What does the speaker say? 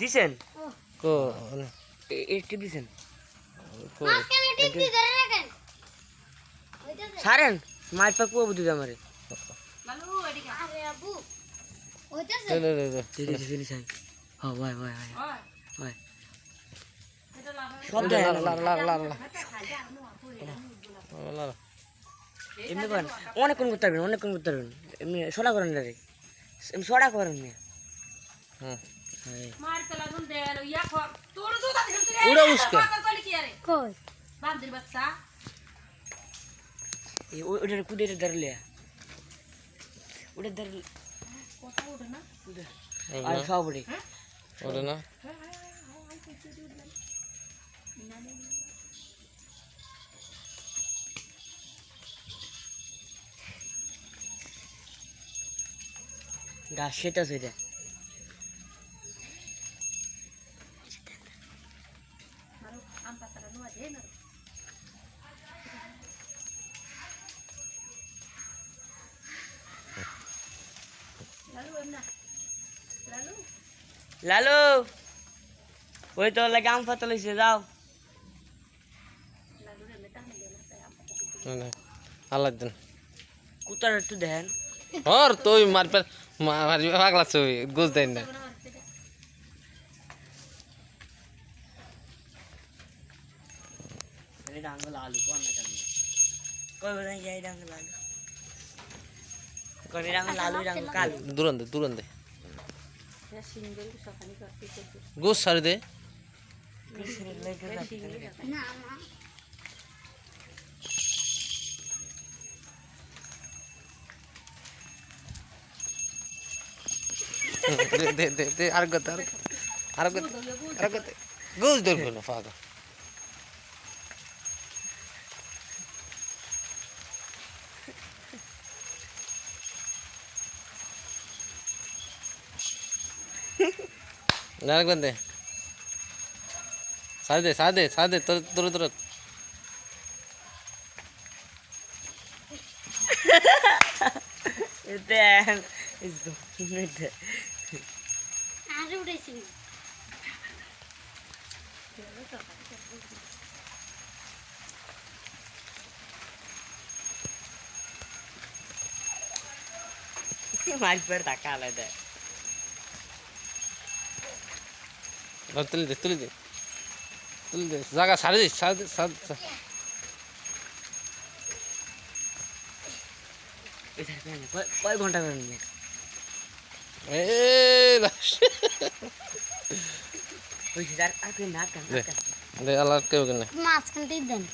দিছেন? কো একটি দিছেন? সারেন মাছ পাক পুয়া বুদ্ধি আমারে। আরে আবু হইতাছে দে দে দে দে দিদি দিদি সাই হ্যাঁ ভাই ভাই। ভাই। ভাই সব লা দেয় লা লা লা লা লা। লা এমনি করেন অনেকক্ষণ করতে পারবেন অনেকক্ষণ করতে পারবেন। এমনি সোডা করেন ডাইরেক্ট এমনি সোডা করেন না হুম হ্যাঁ উড়া উসকে। কই? এই ও- ওটার কুদে ধরলে ওটা ধরলে আর সব ওটা না? গাছ সেটা সেটা। লালু ওই তো লাগে আম পাতা লইছে যাও না না আল্লাহ দিন কুতার একটু দেন হর তুই মারবে মারবে পাগলা ছবি গুজ দেন না এই ডাঙ্গ লালু কোন না কেন কই বলেন যাই ডাঙ্গ লালু কোন ডাঙ্গ লালু ডাঙ্গ কালু দূরান দে গুজ সারি দে। দে দে দে আর গত আর গত আর গত গোস ধরবে না পাগল। আরেকবার দে সার দে সার দে সার দে তোর তোর তোর দেন জমিতে আরে উঠেছি মাছ পের টাকা আলাদা আর তুলে দে তুলে দে। তুলে দে জায়গা সারে দিস সারে দে কয়েক কয় ঘণ্টা করেন এ লাশ। ওই আর আর না কান দে দে আল্লাহ কেউ কেন টিপ দেন।